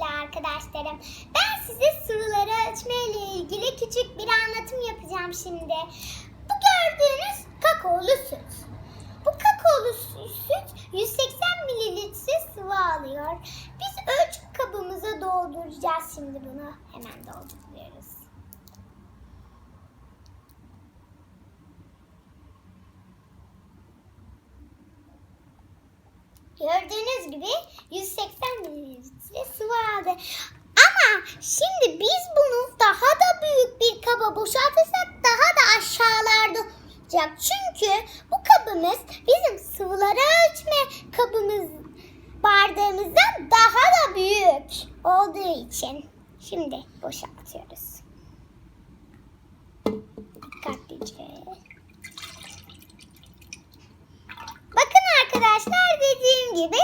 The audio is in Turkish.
arkadaşlarım. Ben size sıvıları ölçme ile ilgili küçük bir anlatım yapacağım şimdi. Bu gördüğünüz kakaolu süt. Bu kakaolu süt 180 mililitre sıvı alıyor. Biz ölçüm kabımıza dolduracağız şimdi bunu. Hemen dolduruyoruz. Gördüğünüz gibi 180 mililitre aldı. Ama şimdi biz bunu daha da büyük bir kaba boşaltırsak daha da aşağılarda olacak. Çünkü bu kabımız bizim sıvıları ölçme kabımız bardağımızdan daha da büyük olduğu için. Şimdi boşaltıyoruz. Dikkatlice. Bakın arkadaşlar dediğim gibi